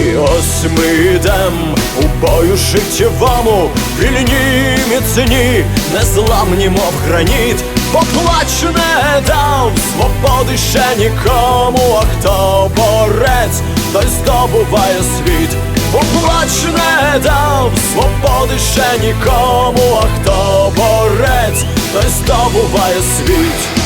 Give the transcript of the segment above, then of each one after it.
І ось ми йдем у бою життєвому, вільні міцні, незламні, мов граніт, поплач не дав свободи ще нікому, а хто борець, той здобуває світ, поплач не дав свободи ще нікому, а хто борець, той здобуває світ,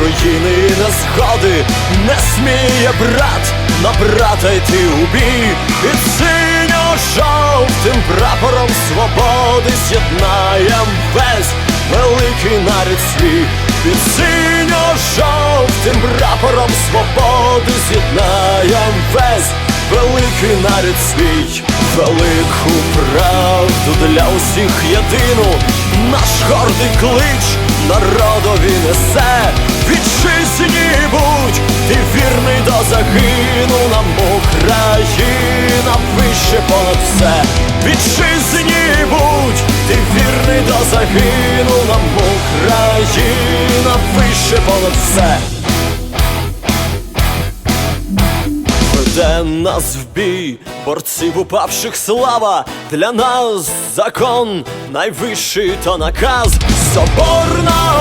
руїни і незгоди не сміє брат. На брата йти у бій. Під синьо-жовтим прапором свободи з'єднаєм весь великий нарід свій. Під синьо-жовтим прапором свободи з'єднаєм весь великий нарід свій. Велику правду для усіх єдину. Наш гордий клич народові вірний до загину Нам Україна вище понад все. Вітчизні будь, ти вірний до загину Нам Україна вище понад все. Веде нас в бій, борців упавших слава, для нас закон найвищий то наказ, соборна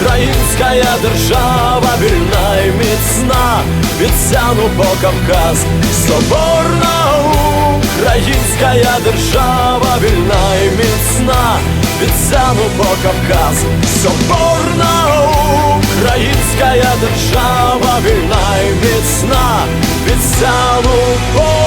українська держава, вільна і міцна, від по Кавказ, соборна українська держава, вільна і міцна, від по Кавказ, соборна українська держава, вільна і міцна, від Сяну по Кавказ.